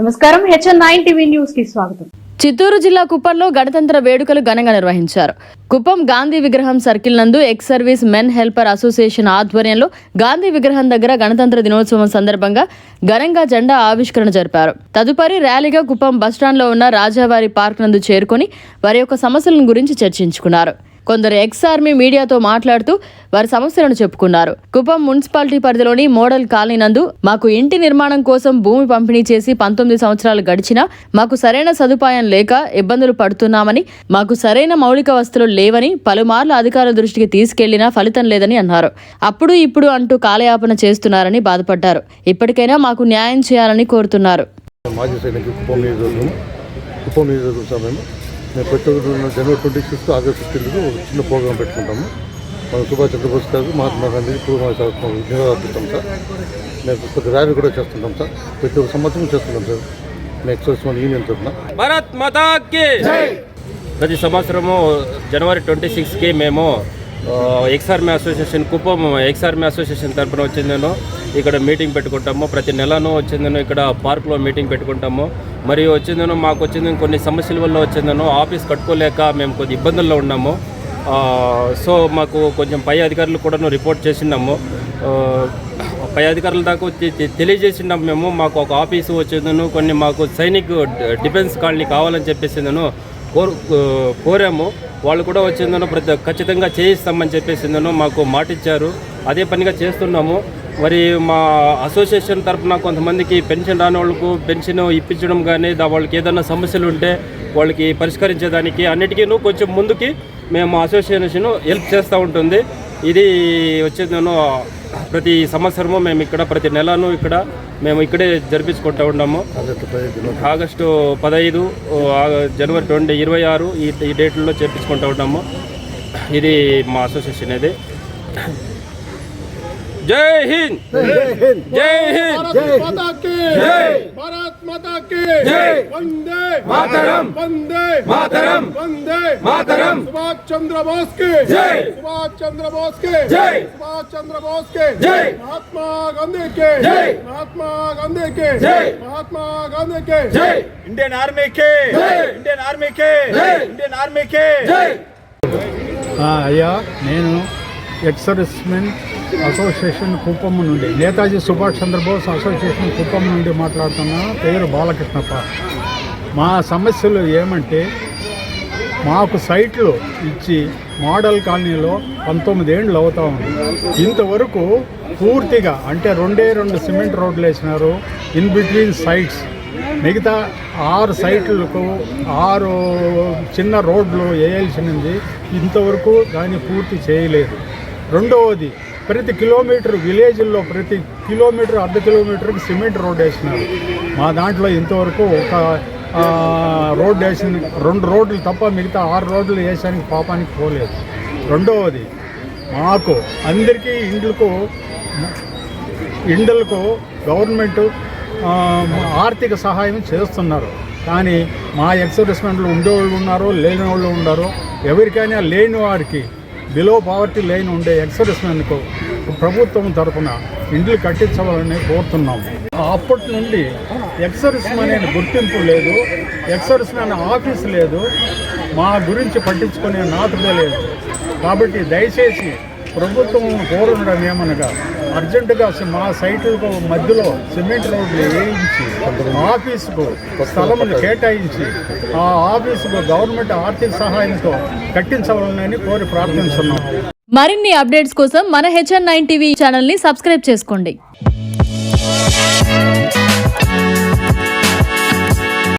నమస్కారం. HN nine TV న్యూస్కి స్వాగతం. చిత్తూరు జిల్లా కుప్పంలో గణతంత్ర వేడుకలు ఘనంగా నిర్వహించారు. కుప్పం గాంధీ విగ్రహం సర్కిల్ నందు ex service men helper association ఆధ్వర్యంలో గాంధీ విగ్రహం దగ్గర గణతంత్ర దినోత్సవం సందర్భంగా ఘనంగా జెండా ఆవిష్కరణ జరిపారు. తదుపరి ర్యాలీగా కుప్పం బస్టాండ్లో ఉన్న రాజావారి పార్క్ నందు చేరుకొని వారి యొక్క సమస్యలను గురించి చర్చించుకున్నారు. కొందరు ఎక్స్ ఆర్మీ మీడియాతో మాట్లాడుతూ వారి సమస్యలను చెప్పుకున్నారు. కుప్పం మున్సిపాలిటీ పరిధిలోని మోడల్ కాలనీ నందు మాకు ఇంటి నిర్మాణం కోసం భూమి పంపిణీ చేసి పంతొమ్మిది సంవత్సరాలు గడిచినా మాకు సరైన సదుపాయం లేక ఇబ్బందులు పడుతున్నామని మాకు సరైన మౌలిక వస్తువులు లేవని పలుమార్లు అధికారుల దృష్టికి తీసుకెళ్ళినా ఫలితం లేదని అన్నారు. అప్పుడు ఇప్పుడు అంటూ కాలయాపన చేస్తున్నారని బాధపడ్డారు. ఇప్పటికైనా మాకు న్యాయం చేయాలని కోరుతున్నారు. ఒక్కరు January twenty sixth August fifteenth ఒక చిన్న ప్రోగ్రాం పెట్టుకుంటాము. మన సుభాష్ చంద్రబోస్ గారు మహాత్మా గాంధీ పూర్వ నివాళులర్పిస్తాం సార్. మేము కొద్ది ర్యాలీ కూడా చేస్తుంటాం సార్. ప్రతి ఒక్క సంవత్సరం చేస్తుంటాం సార్. నెక్స్ట్ మన యూనియన్ తరఫున. భారత్ మాతాకి! ప్రతి సంవత్సరము జనవరి ట్వంటీ సిక్స్కి మేము ఆ, ex army association Kuppam ex army association తరఫున వచ్చిందను. ఇక్కడ మీటింగ్ పెట్టుకుంటాము. ప్రతి నెలను వచ్చిందను. ఇక్కడ పార్క్లో మీటింగ్ పెట్టుకుంటాము. మరి వచ్చిందను మాకు వచ్చిందని కొన్ని సమస్యల వల్ల వచ్చిందను ఆఫీస్ కట్టుకోలేక మేము కొద్ది ఇబ్బందుల్లో ఉన్నాము. సో మాకు కొంచెం పై అధికారులు కూడా రిపోర్ట్ చేసినాము పై అధికారుల దాకా తె- తె- తెలియజేసినాం మేము. మాకు ఒక ఆఫీసు వచ్చిందను కొన్ని మాకు సైనిక్ డిఫెన్స్ కాలనీ కావాలని చెప్పేసిందను కోరు కోరాము. వాళ్ళు కూడా వచ్చిందను ప్రతి ఖచ్చితంగా చేయిస్తామని చెప్పేసిందను మాకు మాటిచ్చారు. అదే పనిగా చేస్తున్నాము. మరి మా అసోసియేషన్ తరఫున కొంతమందికి పెన్షన్ రాని వాళ్ళకు పెన్షన్ ఇప్పించడం కానీ దా వాళ్ళకి ఏదైనా సమస్యలు ఉంటే వాళ్ళకి పరిష్కరించేదానికి అన్నిటికీ కొంచెం ముందుకి మేము అసోసియేషన్ హెల్ప్ చేస్తూ ఉంటుంది. ఇది వచ్చేదను ప్రతి సంవత్సరము మేము ఇక్కడ ప్రతి నెలను ఇక్కడ మేము ఇక్కడే జరిపించుకుంటూ ఉన్నాము. ఆగస్టు పదహైదు జనవరి ట్వంటీ ఇరవై ఆరు ఈ ఈ డేట్లలో చేపించుకుంటూ ఉన్నాము. ఇది మా అసోసియేషన్ ఇది. జై హింద్ జై హింద్ भारत माता की जय भारत माता की जय वंदे मातरम वंदे मातरम वंदे मातरम सुभाष चंद्र बोस की जय सुभाष चंद्र बोस की जय सुभाष चंद्र बोस के जय महात्मा गांधी के जय महात्मा गांधी के जय महात्मा गांधी के जय इंडियन आर्मी के जय इंडियन आर्मी के जय इंडियन आर्मी के जय ఆ, అయ్యా నేను ఎక్సర్స్మెన్ అసోసియేషన్ కుప్పం నుండి నేతాజీ సుభాష్ చంద్రబోస్ అసోసియేషన్ కుప్పం నుండి మాట్లాడుతున్న పేరు బాలకృష్ణప్ప. మా సమస్యలు ఏమంటే మాకు సైట్లు ఇచ్చి మోడల్ కాలనీలో పంతొమ్మిదేండ్లు అవుతా ఉంది. ఇంతవరకు పూర్తిగా అంటే రెండే రెండు సిమెంట్ రోడ్లు వేసినారు ఇన్ బిట్వీన్ సైట్స్. మిగతా ఆరు సైట్లకు ఆరు చిన్న రోడ్లు వేయాల్సినది ఇంతవరకు దాన్ని పూర్తి చేయలేదు. రెండవది ప్రతి కిలోమీటర్ విలేజ్లో ప్రతి కిలోమీటర్ అర్ధ కిలోమీటర్కి సిమెంట్ రోడ్ వేసినారు. మా దాంట్లో ఇంతవరకు ఒక రోడ్డు వేసిన రెండు రోడ్లు తప్ప మిగతా ఆరు రోడ్లు వేసానికి పాపానికి పోలేదు. రెండవది మాకు అందరికీ ఇండ్లకు ఇండ్లకు గవర్నమెంట్ ఆర్థిక సహాయం చేస్తున్నారు. కానీ మా ఎక్సర్విస్మెంట్లు ఉండేవాళ్ళు ఉన్నారు లేని వాళ్ళు ఉన్నారు. ఎవరికైనా లేని వారికి బిలో పావర్టీ లైన్ ఉండే ఎక్సర్విస్మెన్కు ప్రభుత్వం తరఫున ఇండ్లు కట్టించవాలని కోరుతున్నాం. అప్పటి నుండి ఎక్సర్స్మెన్ అనే గుర్తింపు లేదు ఎక్సర్స్మెన్ ఆఫీస్ లేదు మా గురించి పట్టించుకునే నాతుగా లేదు. కాబట్టి దయచేసి ప్రభుత్వం కోరడం ఏమనగా అర్జెంటుగా మా సైట్లకు మధ్యలో సిమెంట్ రోడ్లు వేయించి ఆఫీసుకు స్థలములు కేటాయించి ఆ ఆఫీసుకు గవర్నమెంట్ ఆర్థిక సహాయంతో కట్టించవాలని కోరి ప్రార్థిస్తున్నాం. మరిన్ని అప్డేట్స్ కోసం మన హెచ్ఎన్ నైన్ టీవీ ఛానల్ని సబ్స్క్రైబ్ చేసుకోండి.